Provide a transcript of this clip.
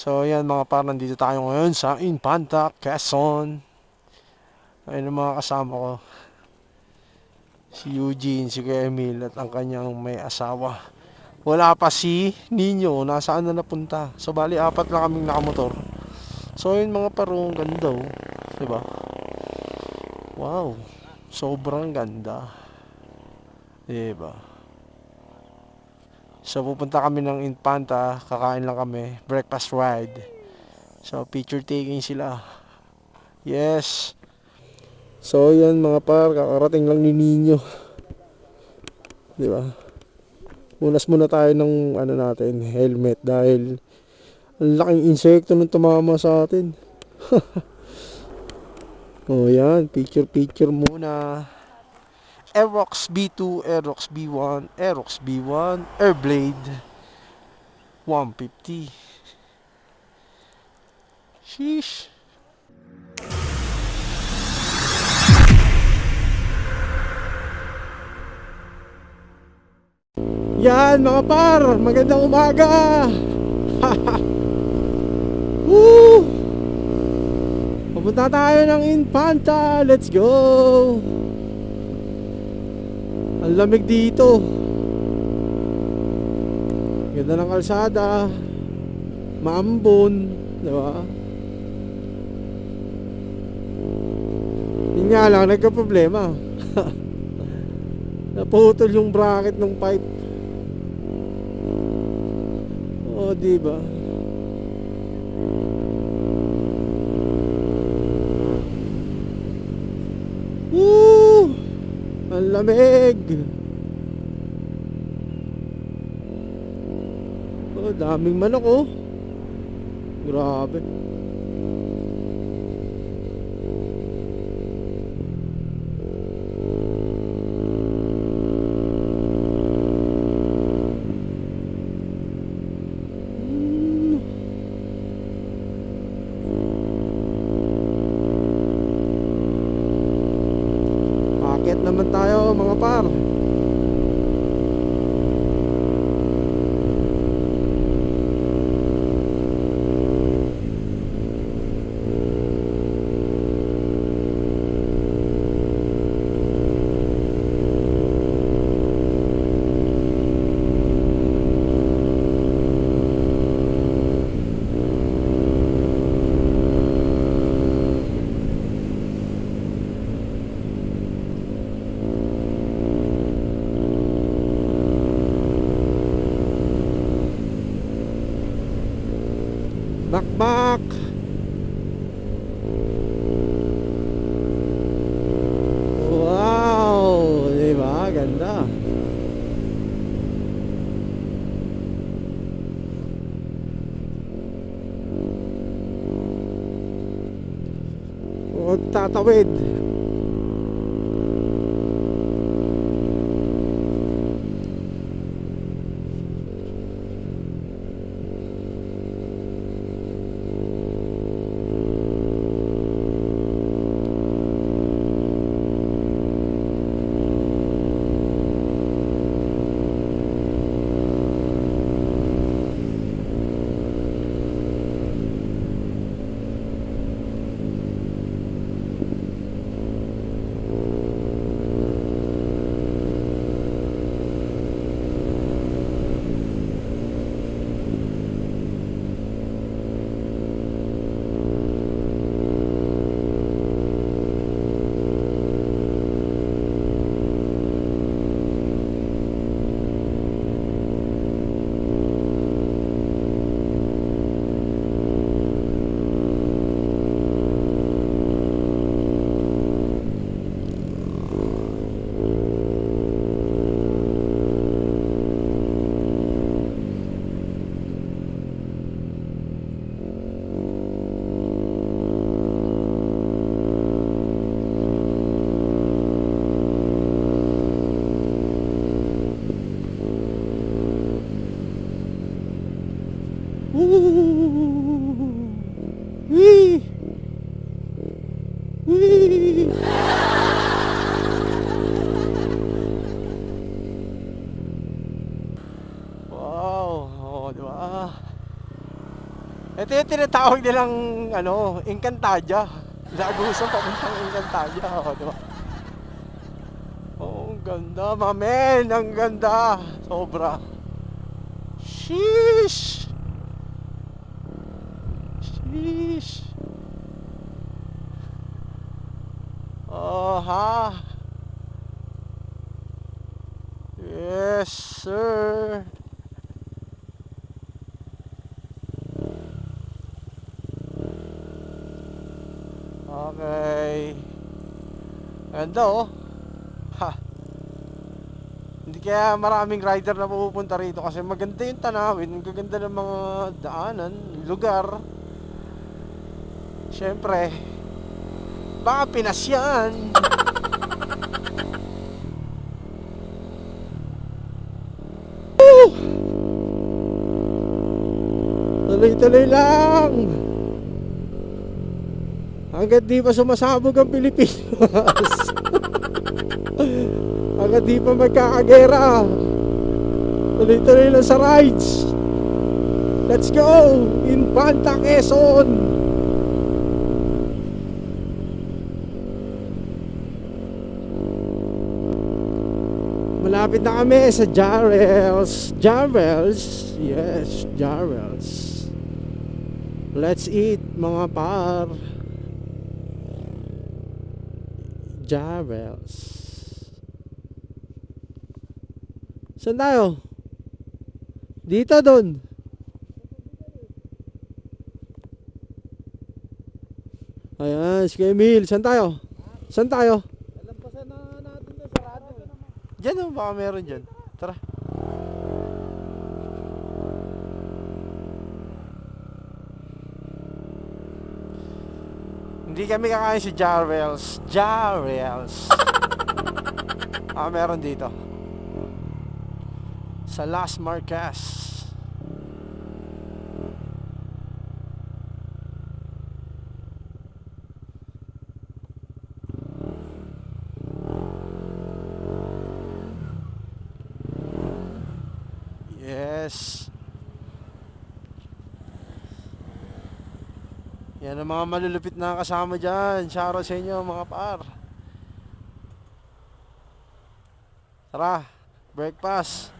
So yan mga par, nandito tayo ngayon sa Infanta, Quezon. Ayun ang mga kasama ko. Si Eugene, si Kuya Emil at ang kanyang may asawa. Wala pa si Nino, nasaan na napunta. So bali apat lang kaming nakamotor. So yun mga parong ganda oh. Diba? Wow. Sobrang ganda. Diba? So pupunta kami ng Infanta, kakain lang kami, breakfast ride. So picture taking sila. Yes. So yan mga par, kakarating lang ni Nino. Di ba? Unas muna tayo ng ano natin, helmet dahil ang laking insekto nung tumama sa atin. oh yan, picture picture muna. Aerox B2, Aerox B1, Aerox B1, Airblade 150. Sheesh. Yan mga par, magandang umaga. Woo! Pupunta tayo ng Infanta. Let's go. Ang lamig dito. Ganda ng kalsada. Maambon, di ba? Yun nga lang, nagka-problema. Naputol yung bracket ng pipe. Oo, di ba? Woo! Ang lamig! Oh, daming manok oh. Grabe. Mga par. Bakbak. Wow, di ba? Ganda. Huwag tatawid. Wee! Wee! Wow, oh, di ba? Ito yung tinatawag nilang, ano, Encantadia. Lagusan papuntang Encantadia. O, di ba? Oh, ang ganda, mamen. Ang ganda. Sobra. Sheesh. Sheesh. Oh, ha. Yes, sir. Okay. Ganda oh. Ha. Hindi kaya maraming rider na pupunta rito kasi maganda yung tanawin, ang gaganda ng mga daanan, lugar. Siyempre, baka Pinas yan. Tuloy-tuloy lang. Hanggat di pa sumasabog ang Pilipinas. Hanggat di pa magkakagera. Tuloy-tuloy lang sa rides. Let's go! In Panta, Quezon! Malapit na kami sa Jarrels. Jarrels? Yes, Jarrels. Let's eat mga par. Jarrels. Saan tayo? Dito doon. Ayan, si Emil. Saan tayo? Saan tayo? Lampasan na natin doon sa radyo. Diyan oh, baka meron dyan. Tara. Hindi kami kakain si Jarrels. Jarrels. ah, meron dito. Sa Las Marquez. Yes. Yan ang mga malulupit na kasama dyan. Shoutout sa inyo mga par. Tara, breakfast.